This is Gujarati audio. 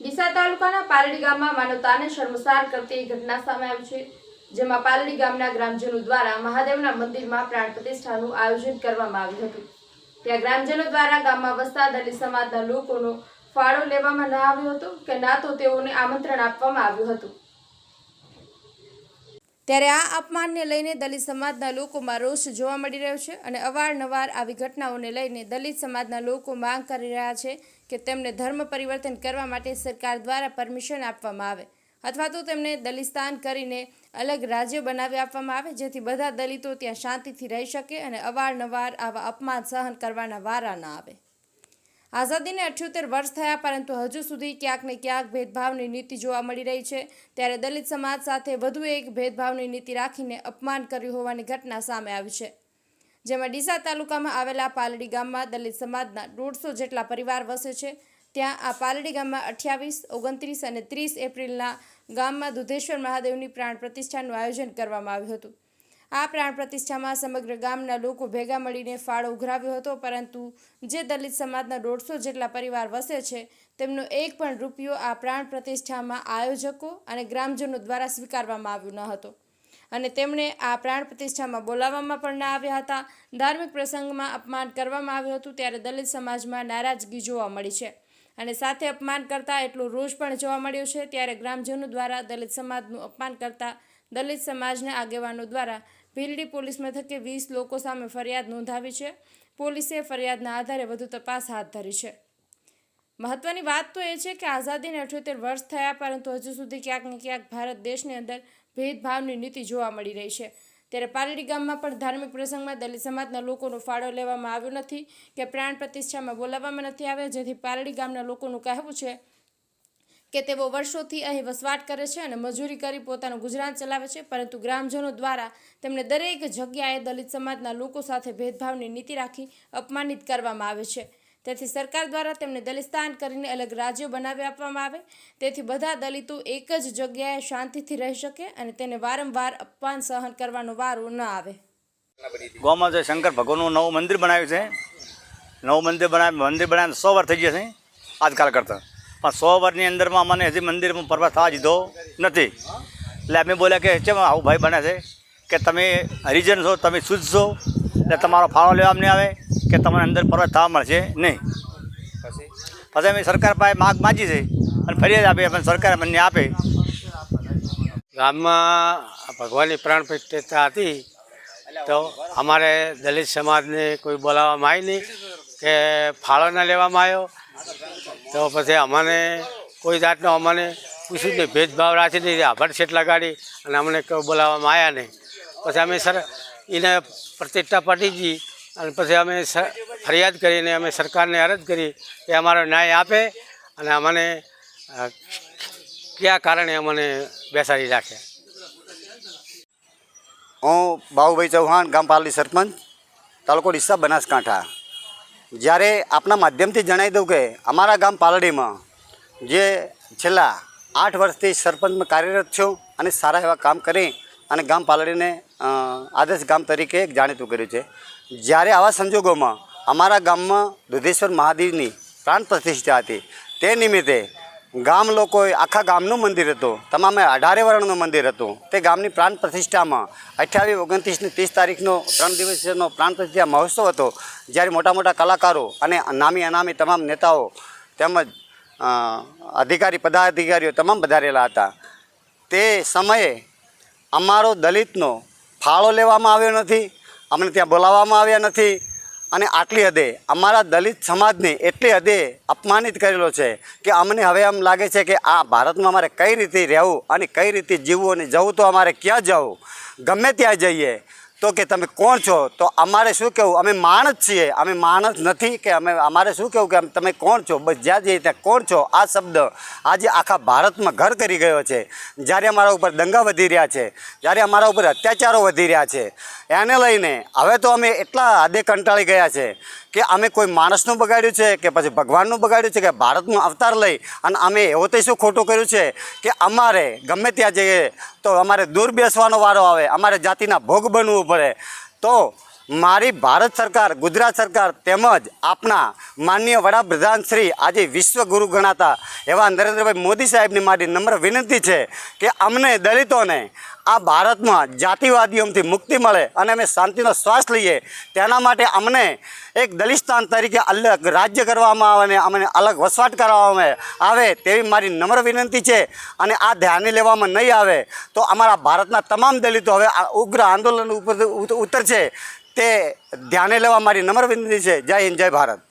ડીસા તાલુકાના પાલડી ગામમાં માનવતાને શર્મસાર કરતી ઘટના સામે આવી છે, જેમાં પાલડી ગામના ગ્રામજનો દ્વારા મહાદેવના મંદિરમાં પ્રાણ પ્રતિષ્ઠાનું આયોજન કરવામાં આવ્યું હતું. ત્યાં ગ્રામજનો દ્વારા ગામમાં વસતા દલિત સમાજના લોકોનો ફાળો લેવામાં ન આવ્યો હતો કે ના તો તેઓને આમંત્રણ આપવામાં આવ્યું હતું. ત્યારે આ અપમાનને લઈને દલિત સમાજના લોકોમાં રોષ જોવા મળી રહ્યો છે અને અવારનવાર આવી ઘટનાઓને લઈને દલિત સમાજના લોકો માંગ કરી રહ્યા છે કે તેમને ધર્મ પરિવર્તન કરવા માટે સરકાર દ્વારા પરમિશન આપવામાં આવે અથવા તો તેમને દલિસ્તાન કરીને અલગ રાજ્ય બનાવી આપવામાં આવે, જેથી બધા દલિતો ત્યાં શાંતિથી રહી શકે અને અવારનવાર આવા અપમાન સહન કરવાના વારા ન આવે. આઝાદીને અઠ્યોતેર વર્ષ થયા, પરંતુ હજુ સુધી ક્યાંક ને ક્યાંક ભેદભાવની નીતિ જોવા મળી રહી છે. ત્યારે દલિત સમાજ સાથે વધુ એક ભેદભાવની નીતિ રાખીને અપમાન કર્યું હોવાની ઘટના સામે આવી છે. જેમાં ડીસા તાલુકામાં આવેલા પાલડી ગામમાં દલિત સમાજના દોઢસો જેટલા પરિવાર વસે છે. ત્યાં આ પાલડી ગામમાં અઠ્યાવીસ, ઓગણત્રીસ અને ત્રીસ એપ્રિલના ગામમાં દુધેશ્વર મહાદેવની પ્રાણ પ્રતિષ્ઠાનું આયોજન કરવામાં આવ્યું હતું. આ પ્રાણ પ્રતિષ્ઠામાં સમગ્ર ગામના લોકો ભેગા મળીને ફાળો ઉઘરાવ્યો હતો, પરંતુ જે દલિત સમાજના દોઢસો જેટલા પરિવાર વસે છે, તેમનો એક પણ રૂપિયો આ પ્રાણ પ્રતિષ્ઠામાં આયોજકો અને ગ્રામજનો દ્વારા સ્વીકારવામાં આવ્યો ન હતો. અને તેમણે આ પ્રાણ પ્રતિષ્ઠામાં બોલાવવામાં પણ ના આવ્યા હતા. ધાર્મિક પ્રસંગમાં અપમાન કરવામાં આવ્યું હતું, ત્યારે દલિત સમાજમાં નારાજગી જોવા મળી છે. અને સાથે અપમાન કરતા એટલો રોષ પણ જોવા મળ્યો છે, ત્યારે ગ્રામજનો દ્વારા દલિત સમાજનું અપમાન કરતા દલિત સમાજના આગેવાનો દ્વારા ભીલડી પોલીસ મથકે વીસ લોકો સામે ફરિયાદ નોંધાવી છે. પોલીસે ફરિયાદના આધારે વધુ તપાસ હાથ ધરી છે. મહત્વની વાત તો એ છે કે આઝાદીને અઠ્યોતેર વર્ષ થયા પરંતુ હજુ સુધી ક્યાંક ને ક્યાંક ભારત દેશની અંદર ભેદભાવની નીતિ જોવા મળી રહી છે. ત્યારે પાલડી ગામમાં પણ ધાર્મિક પ્રસંગમાં દલિત સમાજના લોકોનો ફાળો લેવામાં આવ્યો નથી કે પ્રાણ પ્રતિષ્ઠામાં બોલાવવામાં નથી આવ્યા, જેથી પાલડી ગામના લોકોનું કહેવું છે કે તેઓ વર્ષોથી અહીં વસવાટ કરે છે અને મજૂરી કરી પોતાનું ગુજરાન ચલાવે છે, પરંતુ ગ્રામજનો દ્વારા તેમને દરેક જગ્યાએ દલિત સમાજના લોકો સાથે ભેદભાવની નીતિ રાખી અપમાનિત કરવામાં આવે છે. તેથી સરકાર દ્વારા તેમને દલિસ્તાન કરીને અલગ રાજ્યો બનાવી આપવામાં આવે. તેથી બધા દલિતો એક જ જગ્યાએ શાંતિથી રહી શકે અને તેને વારંવાર અપમાન સહન કરવાનો વારો ન આવે. ગોમાં જે શંકર ભગવાનનું નવું મંદિર બનાવ્યું છે, નવું મંદિર બનાવ્યું, મંદિર બનાવીને સો વાર થઈ ગયા છે આજકાલ કરતાં. પણ સો વર્ષની અંદરમાં મને હજી મંદિરમાં પ્રવાસ થવા દીધો નથી. એટલે અમે બોલ્યા કે ચેમ આવું ભાઈ બને છે? કે તમે હરિજન છો, તમે શુદ્ધ છો, એટલે તમારો ફાળો લેવા નહીં આવે કે તમને અંદર પ્રવાસ થવા મળશે નહીં. પછી અમે સરકાર પાસે માગ માગી છે અને ફરિયાદ આપી પણ સરકાર મને આપે. ગામમાં ભગવાનની પ્રાણ પ્રતિષ્ઠા હતી, તો અમારે દલિત સમાજને કોઈ બોલાવવામાં આવી નહીં કે ફાળો ન લેવામાં આવ્યો. તો પછી અમને કોઈ જાતનો અમને પૂછ્યું નહીં, ભેદભાવ રાખી નહીં આભાર છેટ લગાડી અને અમને બોલાવવામાં આવ્યા નહીં. પછી અમે સર, એને પ્રતિષ્ઠા પાટી ગઈ અને પછી અમે ફરિયાદ કરીને અમે સરકારને અરજ કરી કે અમારો ન્યાય આપે અને અમને કયા કારણે અમને બેસાડી રાખે. હું બાહુભાઈ ચૌહાણ, ગામ પાલડી સરપંચ, તાલુકો ડીસા બનાસકાંઠા. જ્યારે આપના માધ્યમથી જણાવી દઉં કે અમારા ગામ પાલડીમાં જે છેલ્લા આઠ વર્ષથી સરપંચમાં કાર્યરત છું અને સારા એવા કામ કરી અને ગામ પાલડીને આદર્શ ગામ તરીકે જાણીતું કર્યું છે. જ્યારે આવા સંજોગોમાં અમારા ગામમાં દુધેશ્વર મહાદેવની પ્રાણ પ્રતિષ્ઠા હતી, તે નિમિત્તે ગામ લોકોએ આખા ગામનું મંદિર હતું. તમામે અઢારે વર્ણનું મંદિર હતું. તે ગામની પ્રાણ પ્રતિષ્ઠામાં અઠ્યાવીસ ઓગણત્રીસની ત્રીસ તારીખનો ત્રણ દિવસનો પ્રાણ પ્રતિષ્ઠા મહોત્સવ હતો. જ્યારે મોટા મોટા કલાકારો અને નામી અનામી તમામ નેતાઓ તેમજ અધિકારી, પદાધિકારીઓ તમામ વધારેલા હતા. તે સમયે અમારો દલિતનો ફાળો લેવામાં આવ્યો નથી. અમને ત્યાં બોલાવવામાં આવ્યા નથી. અને આટલી હદે અમારા દલિત સમાજને એટલી હદે અપમાનિત કરેલો છે કે અમને હવે એમ લાગે છે કે આ ભારતમાં અમારે કઈ રીતે રહેવું અને કઈ રીતે જીવવું અને જવું તો અમારે ક્યાં જવું? ગમે ત્યાં જઈએ તો કે તમે કોણ છો? તો અમારે શું કહેવું અમે માણસ છીએ. અમે માણસ નથી કે અમે, અમારે શું કહેવું કે તમે કોણ છો? બસ જ્યાં જઈએ ત્યાં કોણ છો? આ શબ્દ આજે આખા ભારતમાં ઘર કરી ગયો છે. જ્યારે અમારા ઉપર દંગા વધી રહ્યા છે, જ્યારે અમારા ઉપર અત્યાચારો વધી રહ્યા છે, એને લઈને હવે તો અમે એટલા હદે કંટાળી ગયા છે કે અમે કોઈ માણસનું બગાડ્યું છે કે પછી ભગવાનનું બગાડ્યું છે કે ભારતનું અવતાર લઈ અને અમે એવો તે શું ખોટું કર્યું છે કે અમારે ગમે ત્યાં જઈએ તો અમારે દૂર બેસવાનો વારો આવે, અમારે જાતિના ભોગ બનવું પડે. તો મારી ભારત સરકાર, ગુજરાત સરકાર તેમજ આપણા માનનીય વડાપ્રધાન શ્રી આજે વિશ્વગુરુ ગણાતા એવા નરેન્દ્રભાઈ મોદી સાહેબની મારી નમ્ર વિનંતી છે કે અમને દલિતોને આ ભારતમાં જાતિવાદીઓથી મુક્તિ મળે અને અમે શાંતિનો શ્વાસ લઈએ. તેના માટે અમને એક દલિસ્તાન તરીકે અલગ રાજ્ય કરવામાં આવે અને અમને અલગ વસવાટ કરવામાં આવે તેવી મારી નમ્ર વિનંતી છે અને આ ધ્યાને લેવામાં નહીં આવે તો અમારા ભારતના તમામ દલિતો હવે ઉગ્ર આંદોલન ઉપર ઉતરશે. તે ધ્યાને લેવા મારી નમ્ર વિનંતી છે. જય હિન્દ જય ભારત.